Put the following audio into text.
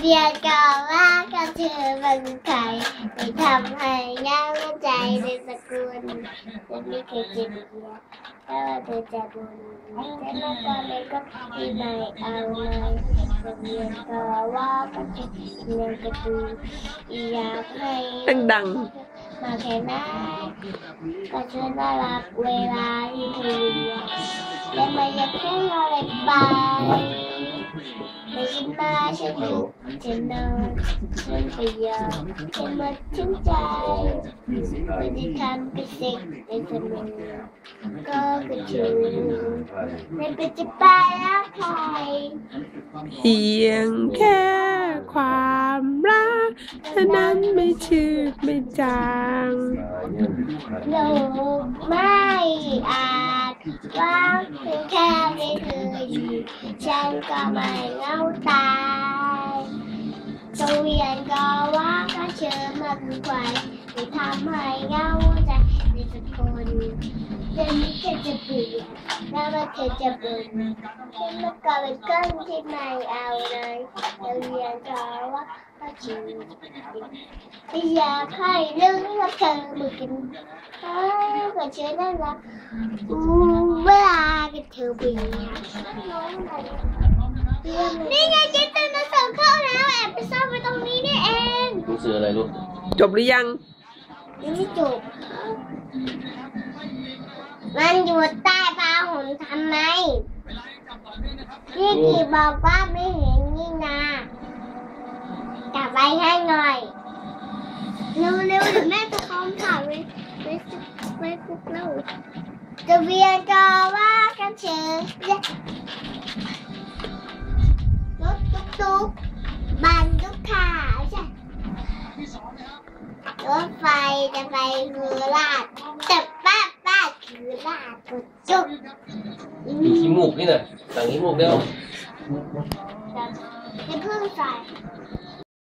เรียนก็ว่าก็เธอเป็นใครไม่ทำให้เงาใจในสกุลจะไม่เคยเจ็บเยียถ้าว่าเธอจะบุญแต่เมื่อก่อนเลยก็ที่ไม่เอาเลยเรียนก็ว่าก็เธอเรียนกระตูอยากให้ดังมาแค่ไหนก็เธอน่ารักเวลาที่เธอเรียนและไม่อยากให้อะไรไป ไม่มาฉันอยู่ฉันอนฉันไปยอมฉันหมดทั้งใจไม่ได้ทำกับสิ่งในสมองก็กระชูไม่เป็นจะไปแล้วใครเพียงแค่ความรักเท่านั้นไม่ชืดไม่จางโลกไม่อาจว่างเพียงแค่ ฉันก็ไม่เหงาตายโรงเรียนก็ว่าก็เชิญมาเป็นใครไม่ทำให้เหงาใจในสักคนเดี๋ยวนี้เธอจะเบื่อแล้วว่าเธอจะบ่นฉันมาก็เป็นคนที่ไม่เอาเลยโรงเรียนก็ว่าก็เชิญไม่อยากให้เรื่องว่าเธอมากินอ้าวก็เชื่อนั่ นละอืมเวลากับเธอเบียนี่ไงเจ๊ตันมาส่งเข้าแล้วแอบไปซ่อนไว้ตรงนี้นี่เองหนังสืออะไรลูกจบหรือยังยังไม่จบมันอยู่ใต้ผ้าห่มทำไมพี่กีบอกว่าไม่เห็นนี่นาจับไปให้หน่อยเร็วเร็วๆเดี๋ยวแม่จะคอมถ่ายไว้ไว้ ไว้ปุ๊บเล่าจะเวียนก็ว่ากันเชิญรถตุ๊กตุ๊กบันทุกขาใช่รถไฟจะไปคือลาดแต่ป้าป้าคือลาดกุดจุกมีขี้มูกนี่น่ะสั่งขี้มูกเดียวจะเพิ่งใส่